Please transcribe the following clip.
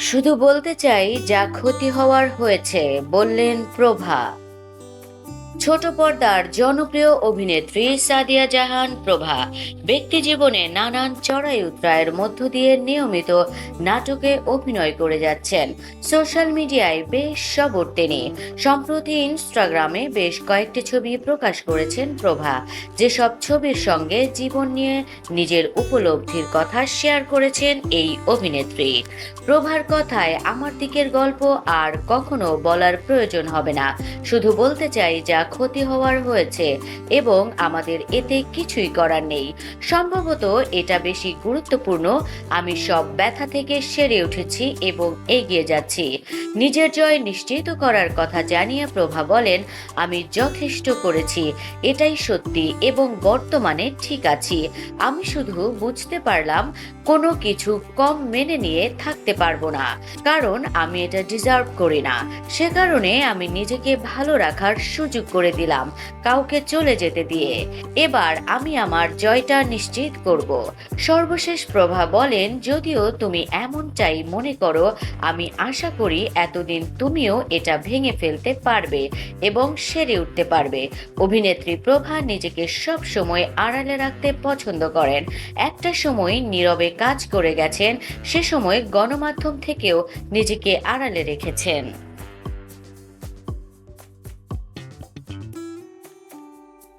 শুধু বলতে চাই যা ক্ষতি হওয়ার হয়েছে বললেন প্রভা। ছোট পর্দার জনপ্রিয় অভিনেত্রী সাদিয়া জাহান প্রভা ব্যক্তি জীবনে নানান চড়াই উতরায়ের মধ্য দিয়ে নিয়মিত নাটকে অভিনয় করে যাচ্ছেন। সোশ্যাল মিডিয়ায় বেশ সবর তিনি। সম্প্রতি ইনস্টাগ্রামে বেশ কয়েকটি ছবি প্রকাশ করেছেন প্রভা। যেসব ছবির সঙ্গে জীবন নিয়ে নিজের উপলব্ধির কথা শেয়ার করেছেন এই অভিনেত্রী। প্রভার কথায়, আমার দিকের গল্প আর কখনো বলার প্রয়োজন হবে না। শুধু বলতে চাই যা ক্ষতি হওয়ার হয়েছে এবং আমাদের এতে কিছুই করার নেই। সম্ভবত এটা বেশি গুরুত্বপূর্ণ। আমি সব ব্যথা থেকে সেরে উঠেছি এবং এগিয়ে যাচ্ছি। নিজের জয় নিশ্চিত করার কথা জানিয়ে প্রভা বলেন, আমি যথেষ্ট করেছি। এটাই সত্যি এবং বর্তমানে ঠিক আছি। আমি শুধু বুঝতে পারলাম, কোনো কিছু কম মেনে নিয়ে থাকতে পারব না। কারণ আমি এটা ডিজার্ভ করি না। সে কারণে আমি নিজেকে ভালো রাখার সুযোগ করে দিলাম, কাউকে চলে যেতে দিয়ে। এবার আমি আমার জয়টা নিশ্চিত করব। সর্বশেষ প্রভা বলেন, যদিও তুমি এমনটাই মনে করো, আমি আশা করি এতদিন তুমিও এটা ভেঙে ফেলতে পারবে এবং সেরে উঠতে পারবে। অভিনেত্রী প্রভা নিজেকে সব সময় আড়ালে রাখতে পছন্দ করেন। একটা সময় নীরবে কাজ করে গেছেন, সে সময় গণমাধ্যম থেকেও নিজেকে আড়ালে রেখেছেন।